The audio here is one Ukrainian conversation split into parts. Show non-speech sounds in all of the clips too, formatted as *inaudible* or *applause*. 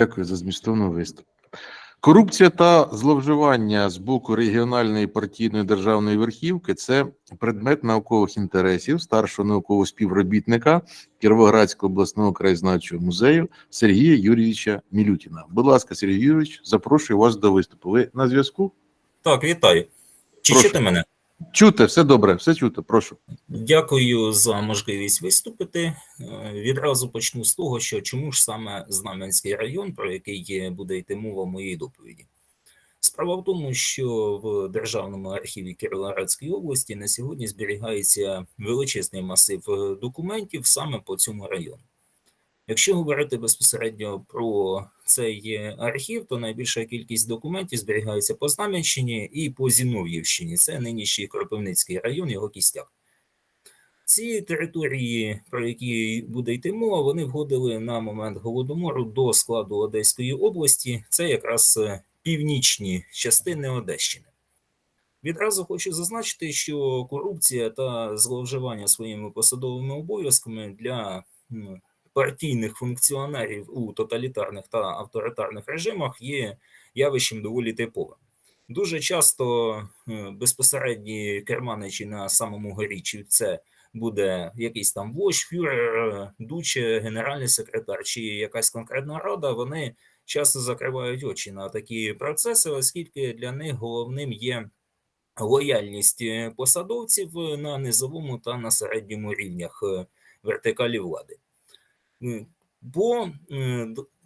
Дякую за змістовний виступ. Корупція та зловживання з боку регіональної партійної державної верхівки це предмет наукових інтересів старшого наукового співробітника Кіровоградського обласного краєзнавчого музею Сергія Юрійовича Мілютіна. Будь ласка, Сергій Юрійович, запрошую вас до виступу. Ви на зв'язку? Так, вітаю. Чи чути мене? Чути, все добре, все чути. Прошу. Дякую за можливість виступити. Е, Відразу почну з того, що чому ж саме Знам'янський район, про який буде йти мова моїй доповіді. Справа в тому, що в Державному архіві Кіровоградської області на сьогодні зберігається величезний масив е, документів саме по цьому району. Якщо говорити безпосередньо про цей е, архів, то найбільша кількість документів зберігається по Знам'янщині і по Зінов'ївщині. Це нинішній Кропивницький район, його кістяк. Ці території, про які буде йти мова, вони входили на момент голодомору до складу Одеської області. Це якраз е, північні частини Одещини. Відразу хочу зазначити, що корупція та зловживання своїми посадовими обов'язками для м, партійних функціонерів у тоталітарних та авторитарних режимах є явищем доволі типовим. Дуже часто е, безпосередні керманичі на самому горі, чи це буде якийсь там вождь, фюрер, е, дуче, генеральний секретар чи якась конкретна рада, вони часто закривають очі на такі процеси, оскільки для них головним є лояльність е, посадовців на низовому та на середньому рівнях вертикалі влади. Е,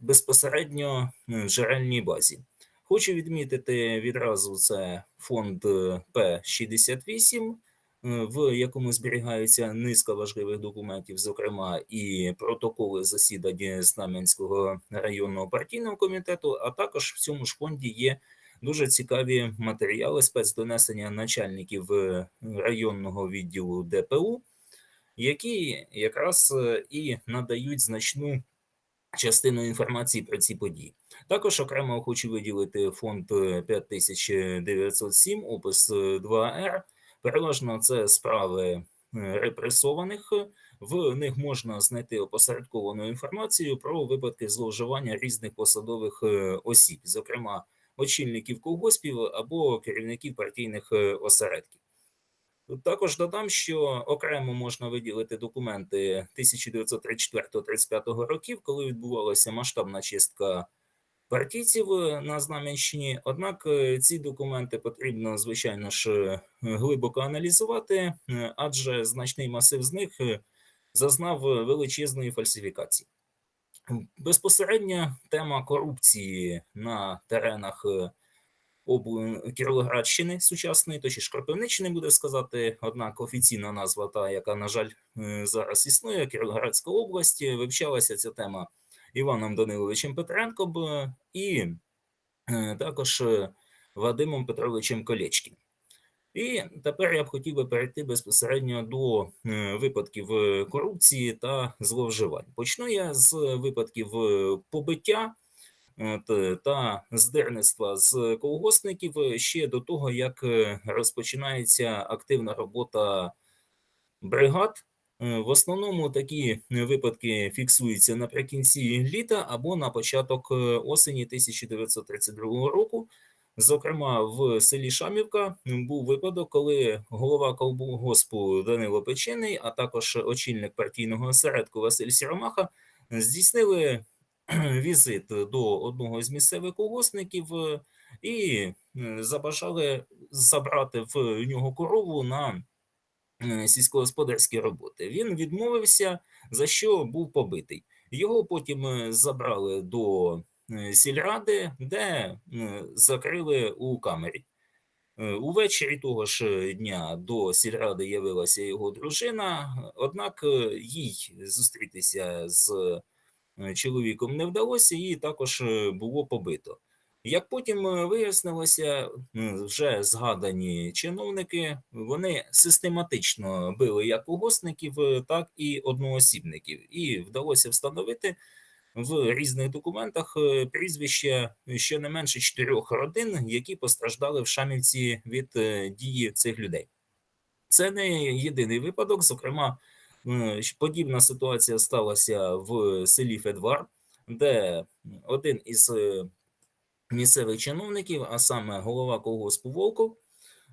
безпосередньо джерельній базі. Хочу відмітити відразу це фонд е, П-68, е, в якому зберігаються низка важливих документів, зокрема і протоколи засідань Знам'янського районного партійного комітету, а також в цьому ж фонді є дуже цікаві матеріали спецдонесення начальників е, районного відділу ДПУ, які якраз е, і надають значну частину інформації про ці події. Також окремо хочу виділити фонд е, 5907, опис е, 2Р. Переважно це справи е, репресованих. В них можна знайти опосередковану інформацію про випадки зловживання різних посадових е, осіб, зокрема очільників колгоспів або керівників партійних е, осередків. Також додам, що окремо можна виділити документи 1934-35 років, коли відбувалася масштабна чистка партійців е, на Знам'янщині. Однак е, ці документи потрібно, звичайно ж, е, глибоко аналізувати, адже значний масив з них зазнав величезної фальсифікації. Безпосередньо тема корупції на теренах Кіровоградщини сучасної, точніше Кропивниччини, буде сказати, однак офіційна назва, та, яка, на жаль, е, зараз існує, Кіровоградська область, вивчалася ця тема Іваном Даниловичем Петренком е, і е, також Вадимом Петровичем Колєчкін. І тепер я б хотів би перейти безпосередньо до випадків корупції та зловживань. Почну я з випадків побиття та здирництва з колгоспників е, ще до того, як е, розпочинається активна робота бригад. Е, В основному такі е, випадки фіксуються наприкінці літа або на початок е, осені 1932 року. Зокрема, в селі Шамівка був випадок, коли голова колгоспу Данило Печений, а також очільник партійного осередку Василь Сіромаха здійснили *clears throat* візит до одного з місцевих колгоспників е, і е, забажали забрати в нього корову на е, сільськогосподарські роботи. Він відмовився, за що був побитий. Його потім забрали до сільради, де закрили у камері. Увечері того ж дня до сільради явилася його дружина, однак їй зустрітися з чоловіком не вдалося, її також е, було побито. Як потім е, вияснилося, вже згадані чиновники, вони систематично били як угосників, е, так і одноосібників, і вдалося встановити в різних документах е, прізвища щонайменше чотирьох родин, які постраждали в Шамівці від е, дії цих людей. Це не єдиний випадок. Зокрема, е, подібна ситуація сталася в селі Федвар. де один із е, місцевих чиновників, а саме голова колгоспу Волков,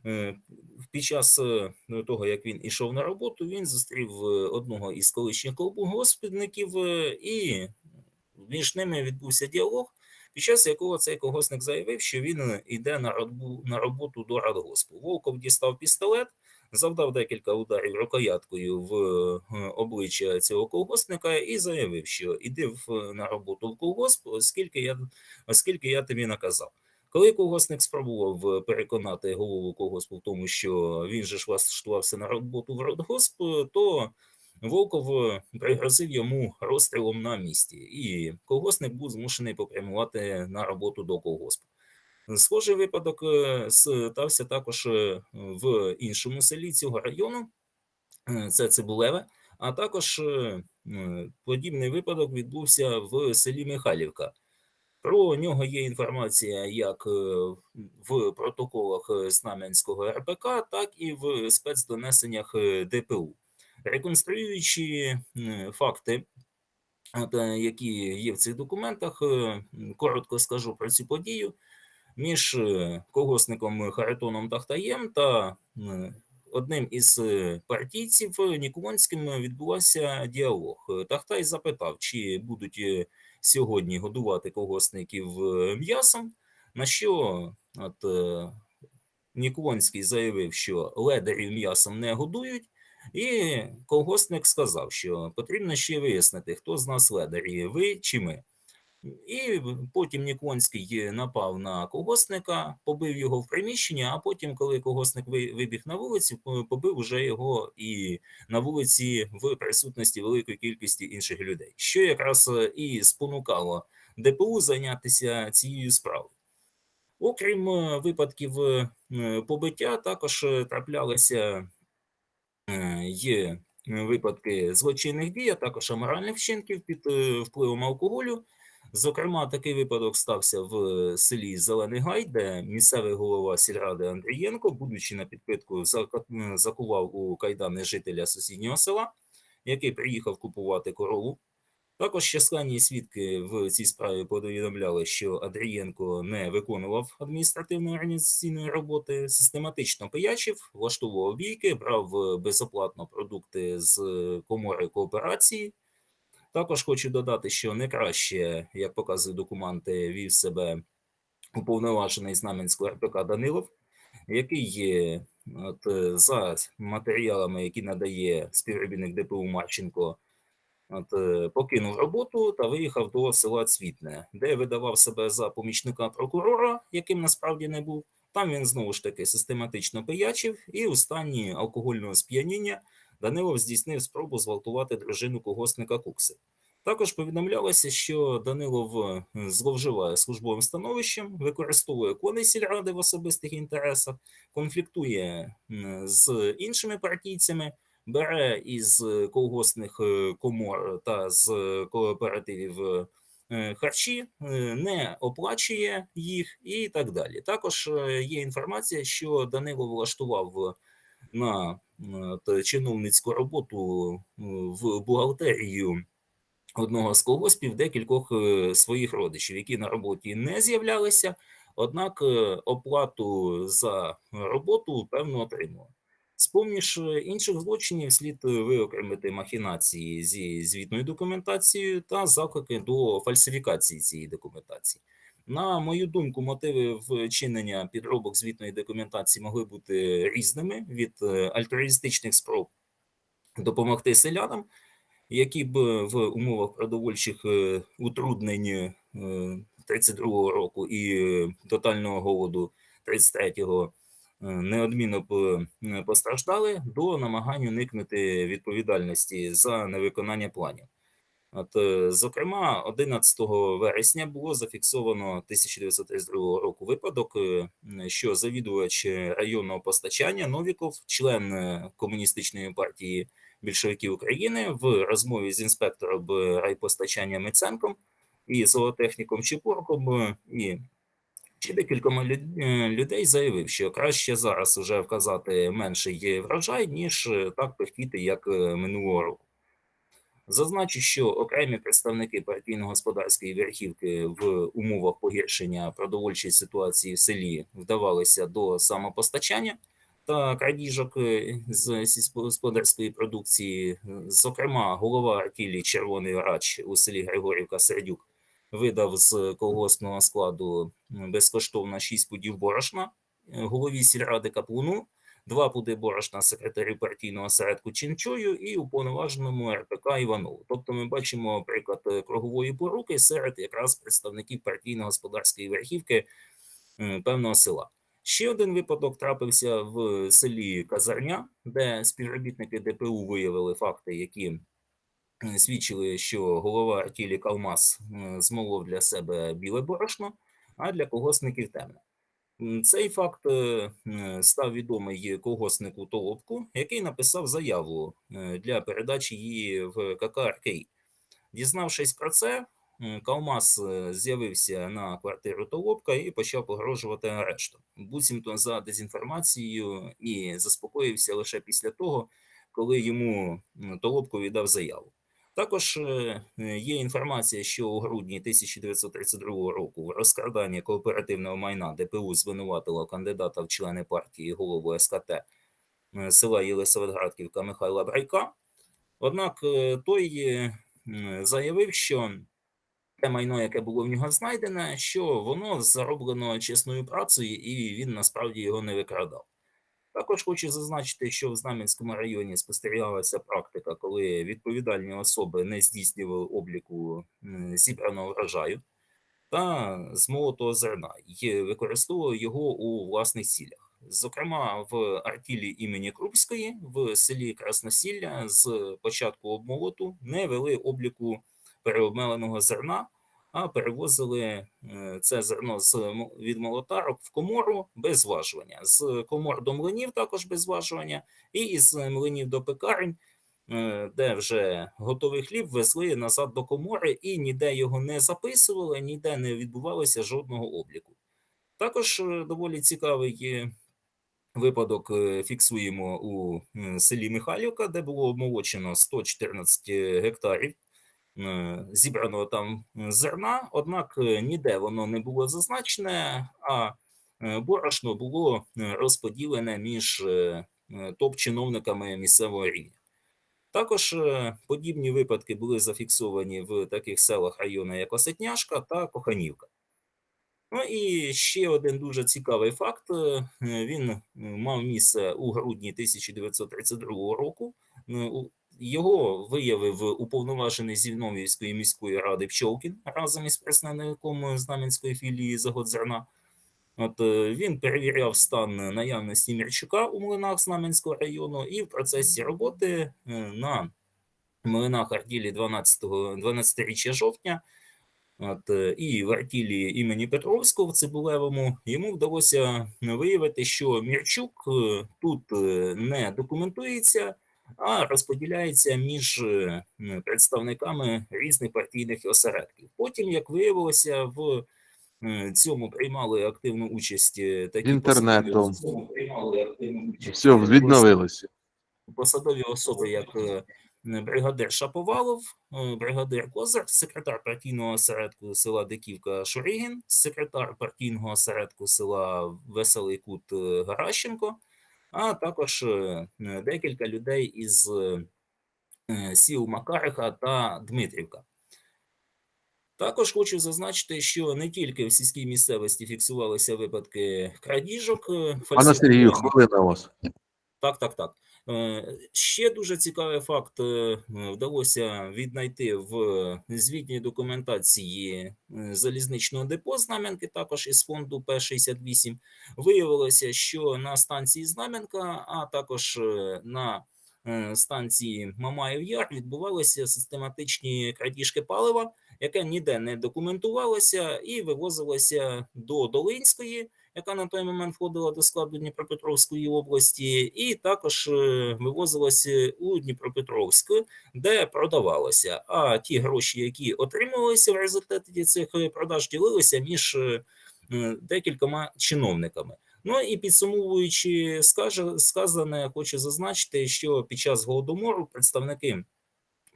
е, під час е, того, як він ішов на роботу, він зустрів е, одного із колишніх колгоспників, е, і між ними відбувся діалог, під час якого цей колгосник заявив, що він йде на роботу до радгоспу. Волков дістав пістолет, завдав декілька ударів рукояткою в е, обличчя цього колгоспника і заявив, що іди в, на роботу в колгосп, оскільки я, оскільки я тобі наказав. Коли колгоспник спробував е, переконати голову колгоспу в тому, що він же ж влаштувався на роботу в радгосп, то Волков е, пригрозив йому розстрілом на місці, і колгоспник був змушений попрямувати на роботу до колгоспу. Схожий випадок е, стався також е, в іншому селі цього району, е, це Цибулеве, а також подібний випадок відбувся в селі Михайлівка. Про нього є інформація як в протоколах Знам'янського РПК, так і в спецдонесеннях ДПУ. Реконструюючи факти, які є в цих документах, коротко скажу про цю подію. Між е, колгоспником Харитоном Тахтаєм та одним із е, партійців е, Ніколонським відбувався діалог. Е, Тахтай запитав, чи будуть е, сьогодні годувати колгоспників е, м'ясом, на що от, е, Ніколонський заявив, що ледарів м'ясом не годують, і колгоспник сказав, що потрібно ще вияснити, хто з нас ледарі, ви чи ми. І потім Ніконський напав на колгоспника, побив його в приміщенні, а потім, коли колгоспник вибіг на вулицю, побив уже його і на вулиці в присутності великої кількості інших людей, що якраз е, і спонукало ДПУ зайнятися цією справою. Окрім е, випадків е, побиття, також е, траплялися е, є випадки злочинних дій, а також аморальних вчинків під е, впливом алкоголю. Зокрема, такий випадок стався в е, селі Зелений Гай, де місцевий голова сільради Андрієнко, будучи на підпитку, закував у кайдани жителя сусіднього села, який приїхав купувати корову. Також численні свідки в цій справі повідомляли, що Андрієнко не виконував адміністративної організаційної роботи, систематично пиячив, влаштовував бійки, брав е, безоплатно продукти з е, комори кооперації. Також хочу додати, що не краще, як показують документи, вів себе уповноважений Знам'янського РПК Данилов, який є от, за матеріалами, які надає співробітник ДПУ Марченко, от, покинув роботу та виїхав до села Цвітне, де видавав себе за помічника прокурора, яким насправді не був. Там він знову ж таки систематично пиячив, і у стані алкогольного сп'яніння Данилов здійснив спробу зґвалтувати дружину колгоспника Кукси. Також повідомлялося, що Данилов е, зловживає службовим становищем, використовує коней сільради в особистих інтересах, конфліктує з іншими партійцями, бере із колгоспних е, комор та з кооперативів е, харчі, не оплачує їх і так далі. Також є інформація, що Данило влаштував на чиновницьку роботу е, в бухгалтерію одного з колгоспів декількох е, своїх родичів, які на роботі не з'являлися, однак е, оплату за роботу певно отримував. З-поміж інших злочинів слід виокремити махінації зі звітною документацією та заклики до фальсифікації цієї документації. На мою думку, мотиви вчинення підробок звітної документації могли бути різними від е, альтруїстичних спроб допомогти селянам, які б в умовах продовольчих е, утруднень е, 32-го року і е, тотального голоду 33-го е, неодмінно б е, постраждали до намагань уникнути відповідальності за невиконання планів. От, е, зокрема, 11 вересня було зафіксовано 1932 року випадок, е, що завідувач районного постачання Новіков, член е, комуністичної партії більшовиків України, в розмові з інспектором райпостачання Миценком і зоотехніком Чепурком і ще декількома люд- людей заявив, що краще зараз вже вказати менший врожай, ніж так пихтіти, як минулого року. Зазначу, що окремі представники партійно-господарської верхівки в умовах погіршення продовольчої ситуації в селі вдавалися до самопостачання та крадіжок е, з сільськогосподарської продукції. Зокрема, голова артілі Червоний Рач у селі Григорівка Сердюк видав з колгоспного складу безкоштовно 6 пудів борошна е, голові сільради Каплуну, два пуди борошна секретарю партійного осередку Чінчою і уповноваженому РПК Іванову. Тобто ми бачимо приклад кругової поруки серед якраз представників партійно-господарської верхівки певного села. Ще один випадок трапився в селі Казарня, де співробітники ДПУ виявили факти, які свідчили, що голова артілі Калмаз змолов для себе біле борошно, а для колгоспників темне. Цей факт е, е, став відомий колгоспнику Толопку, який написав заяву е, для передачі її в КК «Аркей». Дізнавшись про це, е, з'явився на квартиру Толопка і почав погрожувати арештом. Буцімто за дезінформацією і заспокоївся лише після того, коли йому Толопко віддав заяву. Також е, е, є інформація, що у грудні 1932 року в розкраданні кооперативного майна ДПУ звинуватило кандидата в члени партії голову СКТ е, села Єлисаветградківка Михайла Брайка. Однак той заявив, що те майно, яке було в нього знайдене, що воно зароблено чесною працею, і він насправді його не викрадав. Також хочу зазначити, що в Знам'янському районі спостерігалася практика, коли відповідальні особи не здійснювали обліку зібраного врожаю та змолотого зерна і використовували його у власних цілях. Зокрема, в артілі імені Крупської в селі Красносілля з початку обмолоту не вели обліку переобмеленого зерна, а перевозили е, це зерно з від молотарок в комору без зважування, з комор до млинів також без зважування, і із млинів до пекарень, е, де вже готовий хліб везли назад до комори і ніде його не записували, ніде не відбувалося жодного обліку. Також е, доволі цікавий випадок фіксуємо у селі Михайлівка, де було обмолочено 114 гектарів зібраного там зерна, однак е, ніде воно не було зазначене, а е, борошно було е, розподілене між е, е, топ-чиновниками місцевого рівня. Також е, подібні випадки були зафіксовані в таких селах району, як Осетняшка та Коханівка. Ну і ще один дуже цікавий факт. е, Він е, мав місце у грудні 1932 року. Його виявив уповноважений Зіновівської міської ради Пчолкін разом із представником Знам'янської філії Загодзерна. От е, він перевіряв стан наявності Мірчука у млинах Знам'янського району, і в процесі роботи е, на млинах артілі 12 12-річчя жовтня От, е, і в артілі імені Петровського в Цибулевому йому вдалося виявити, що Мірчук тут не документується, а розподіляється між е, представниками різних партійних осередків. Потім, як виявилося, в е, цьому приймали активну участь е, такі Інтернетом. приймали активну участь Все, відновилося. посадові особи, як бригадир Шаповалов, бригадир Козар, секретар партійного осередку села Диківка Шуригін, секретар партійного осередку села Веселий Кут Гаращенко, а також е, декілька людей із е, сіл Макариха та Дмитрівка. Також хочу зазначити, що не тільки в сільській місцевості фіксувалися випадки крадіжок. е, Пане Сергію, хвилина вас. так, так, так. Е, Ще дуже цікавий факт е, вдалося віднайти в звітній документації е, залізничного депо Знам'янки, також із фонду П-68. Виявилося, що на станції Знам'янка, а також на станції Мамаєв Яр відбувалися систематичні крадіжки палива, яке ніде не документувалося і вивозилося до Долинської, яка на той момент входила до складу Дніпропетровської області, і також е, вивозилася у Дніпропетровськ, де продавалося. А ті гроші, які отримувалися в результаті цих е, продаж, ділилися між е, декількома чиновниками. Ну і підсумовуючи сказане, хочу зазначити, що під час голодомору представники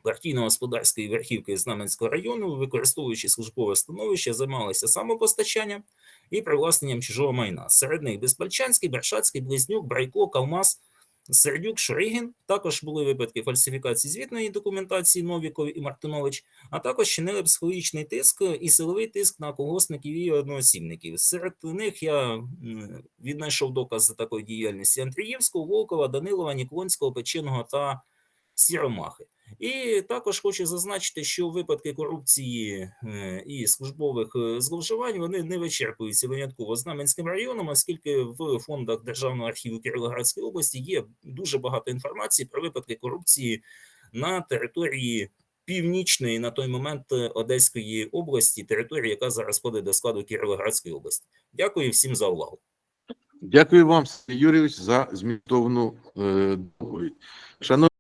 партійно-господарської верхівки Знаменського району, використовуючи службове становище, займалися самопостачанням і привласненням чужого майна. Серед них Безпальчанський, Бершацький, Близнюк, Брайко, Калмаз, Сердюк, Шуригін. Також були випадки фальсифікації звітної документації Новіков і Мартинович, а також чинили психологічний тиск і силовий тиск на колгоспників і одноосібників. Серед них я віднайшов докази такої діяльності Андрієвського, Волкова, Данилова, Ніклонського, Печеного та Сіромахи. І також хочу зазначити, що випадки корупції е, і службових е, зловживань вони не вичерпуються винятково Знаменським районом, оскільки в фондах Державного архіву Кіровоградської області є дуже багато інформації про випадки корупції на території північної на той момент е, Одеської області, території, яка зараз входить до складу Кіровоградської області. Дякую всім за увагу. Дякую вам, Юрійович, за змістовну доповідь. Шановні